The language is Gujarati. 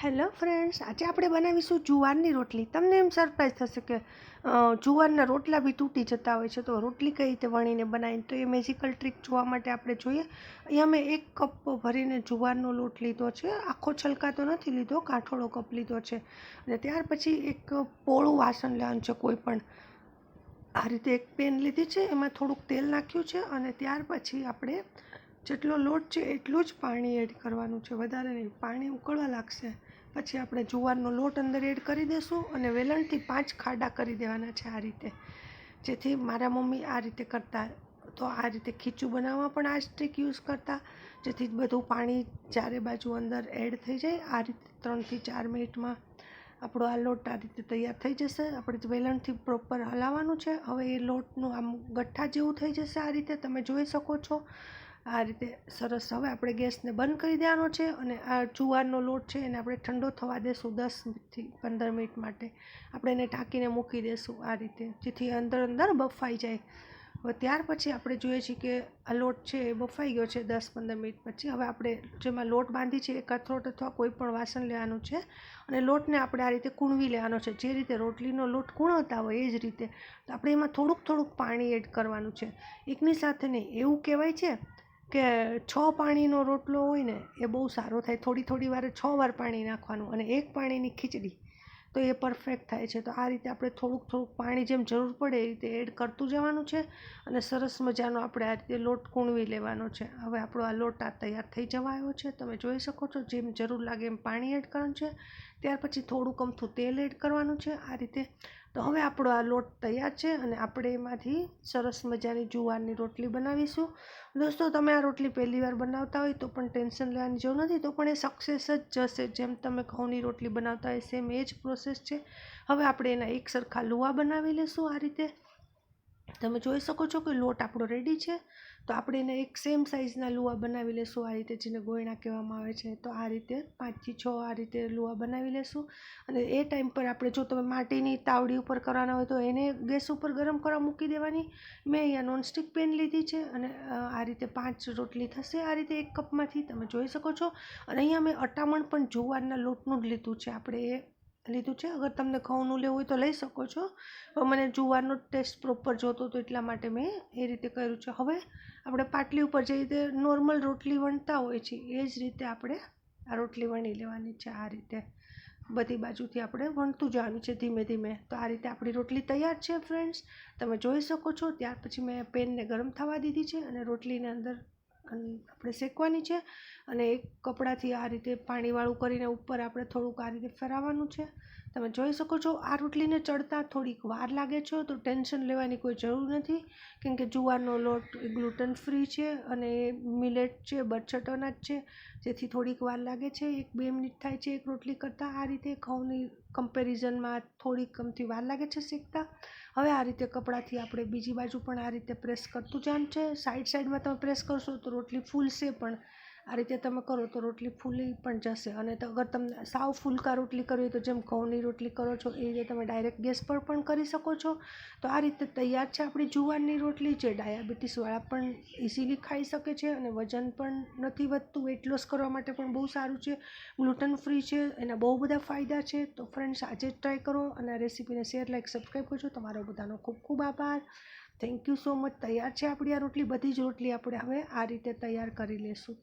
હેલો ફ્રેન્ડ્સ, આજે આપણે બનાવીશું જુવારની રોટલી. તમને એમ સરપ્રાઈઝ થશે કે જુવારના રોટલા બી તૂટી જતા હોય છે, તો રોટલી કઈ રીતે વણીને બનાવીને, તો એ મેજિકલ ટ્રીક જોવા માટે આપણે જોઈએ. અહીંયા મેં એક કપ ભરીને જુવારનો લોટ લીધો છે. આખો છલકાતો નથી લીધો, કાંઠોળો કપ લીધો છે. અને ત્યાર પછી એક પોળું વાસણ લેવાનું છે કોઈ પણ. આ રીતે એક પેન લીધી છે, એમાં થોડુંક તેલ નાખ્યું છે અને ત્યાર પછી આપણે જેટલો લોટ છે એટલું જ પાણી એડ કરવાનું છે. વધારે નહીં, પાણી ઉકળવા લાગશે. પછી આપણે જુવારનો લોટ અંદર એડ કરી દઈશું અને વેલણથી પાંચ ખાડા કરી દેવાના છે આ રીતે. જેથી મારા મમ્મી આ રીતે કરતા, તો આ રીતે ખીચું બનાવવા પણ આ સ્ટ્રીક યુઝ કરતા. જેથી બધું પાણી ચારે બાજુ અંદર એડ થઈ જાય. આ રીતે ત્રણથી ચાર મિનિટમાં આપણો આ લોટ આ રીતે તૈયાર થઈ જશે. આપણે વેલણથી પ્રોપર હલાવવાનું છે. હવે એ લોટનું આમ ગઠ્ઠા જેવું થઈ જશે આ રીતે. તમે જોઈ શકો છો. આ રીતે સરસ હવે આપણે ગેસને બંધ કરી દેવાનો છે અને આ જુવારનો લોટ છે એને આપણે ઠંડો થવા દેશું દસથી પંદર મિનિટ માટે. આપણે એને ઢાંકીને મૂકી દેશું આ રીતે, જેથી અંદર અંદર બફાઈ જાય. હવે ત્યાર પછી આપણે જોઈએ છીએ કે આ લોટ છે એ બફાઈ ગયો છે દસ પંદર મિનિટ પછી. હવે આપણે જેમાં લોટ બાંધી છે એ કથરોટ અથવા કોઈ પણ વાસણ લેવાનું છે અને લોટને આપણે આ રીતે કૂણવી લેવાનો છે. જે રીતે રોટલીનો લોટ કૂણવતા હોય એ જ રીતે. તો આપણે એમાં થોડુંક થોડુંક પાણી એડ કરવાનું છે. એકની સાથે નહીં, એવું કહેવાય છે કે છ પાણીનો રોટલો હોય ને, એ બહુ સારો થાય. થોડી થોડી વારે છ વાર પાણી નાખવાનું અને એક પાણીની ખીચડી. તો એ પરફેક્ટ થાય છે. તો આ રીતે આપણે થોડુંક થોડુંક પાણી જેમ જરૂર પડે એ રીતે એડ કરતું જવાનું છે અને સરસ મજાનો આપણે આ રીતે લોટ કૂણવી લેવાનો છે. હવે આપણો આ લોટ આ તૈયાર થઈ જવા આવ્યો છે. તમે જોઈ શકો છો જેમ જરૂર લાગે એમ પાણી એડ કરવાનું છે. ત્યાર પછી થોડુંક અમથું તેલ એડ કરવાનું છે. આ રીતે તો હવે આપણો આ લોટ તૈયાર છે અને આપણે એમાંથી સરસ મજાની જુવારની રોટલી બનાવીશું. દોસ્તો, તમે આ રોટલી પહેલી વાર બનાવતા હોય તો પણ ટેન્શન લેવાની જરૂર નથી, તો પણ એ સક્સેસ જ જશે. જેમ તમે ઘઉંની રોટલી બનાવતા હોય સેમ એ જ પ્રોસેસ છે. હવે આપણે એના એક સરખા લુવા બનાવી લઈશું આ રીતે. તમે જોઈ શકો છો કે લોટ આપણો રેડી છે. તો આપણે એને એક સેમ સાઇઝના લુવા બનાવી લેશું. આ રીતે જેને ગોયણા કહેવામાં આવે છે, તો આ રીતે પાંચથી છ આ રીતે લુવા બનાવી લેશું. અને એ ટાઈમ પર આપણે જો તમે માટીની તાવડી ઉપર કરવાના હોય તો એને ગેસ ઉપર ગરમ કરવા મૂકી દેવાની. મેં અહીંયા નોનસ્ટિક પેન લીધી છે અને આ રીતે પાંચ રોટલી થશે આ રીતે એક કપમાંથી. તમે જોઈ શકો છો. અને અહીંયા મેં અટામણ પણ જુવારના લોટનું જ લીધું છે. આપણે એ લીધું છે? અગર તમને ઘઉંનું લેવું હોય તો લઈ શકો છો. મને જુવારનો ટેસ્ટ પ્રોપર જોતો હતો એટલા માટે મેં એ રીતે કર્યું છે. હવે આપણે પાટલી ઉપર જે રીતે નોર્મલ રોટલી વણતા હોય છે, એ જ રીતે આપણે આ રોટલી વણી લેવાની છે. આ રીતે બધી બાજુથી આપણે વણતું જવાનું છે ધીમે ધીમે. તો આ રીતે આપણી રોટલી તૈયાર છે ફ્રેન્ડ્સ તમે જોઈ શકો છો. ત્યાર પછી મેં પેનને ગરમ થવા દીધી છે અને રોટલીની અંદર અન આપણે શેકવાની છે અને એક કપડાથી આ રીતે પાણીવાળું કરીને ઉપર આપણે થોડુંક આ રીતે ફેરાવવાનું છે. તમે જોઈ શકો છો આ રોટલીને ચડતા થોડીક વાર લાગે છે તો ટેન્શન લેવાની કોઈ જરૂર નથી. કેમ કે જુવારનો લોટ ગ્લુટન ફ્રી છે અને મિલેટ છે બરછટ અનાજ છે. જેથી થોડીક વાર લાગે છે, એક બે મિનિટ થાય છે એક રોટલી કરતાં. આ રીતે ઘઉંની કમ્પેરિઝનમાં થોડીક કમથી વાર લાગે છે શેકતા. હવે આ રીતે કપડાથી આપણે બીજી બાજુ પણ આ રીતે પ્રેસ કરતું જાણ છે. સાઈડ સાઈડમાં તમે પ્રેસ કરશો તો રોટલી ફૂલશે પણ, આ રીતે તમે કરો તો રોટલી ફૂલી પણ જશે. અને અગર તમને સાવ ફૂલકા રોટલી કરવી હોય તો જેમ ઘઉંની રોટલી કરો છો, એ રીતે તમે ડાયરેક્ટ ગેસ પર પણ કરી શકો છો. તો આ રીતે તૈયાર છે આપણી જુવારની રોટલી, જે ડાયાબિટીસવાળા પણ ઇઝીલી ખાઈ શકે છે અને વજન પણ નથી વધતું વેટ લોસ કરવા માટે પણ બહુ સારું છે. ગ્લુટન ફ્રી છે, એના બહુ બધા ફાયદા છે. તો ફ્રેન્ડ્સ આજે જ ટ્રાય કરો અને આ રેસીપીને શેર લાઈક સબસ્ક્રાઈબ કરજો. તમારો બધાનો ખૂબ ખૂબ આભાર. થેન્ક યુ સો મચ તૈયાર છે આપણી આ રોટલી? બધી જ રોટલી આપણે હવે આ રીતે તૈયાર કરી લેશું.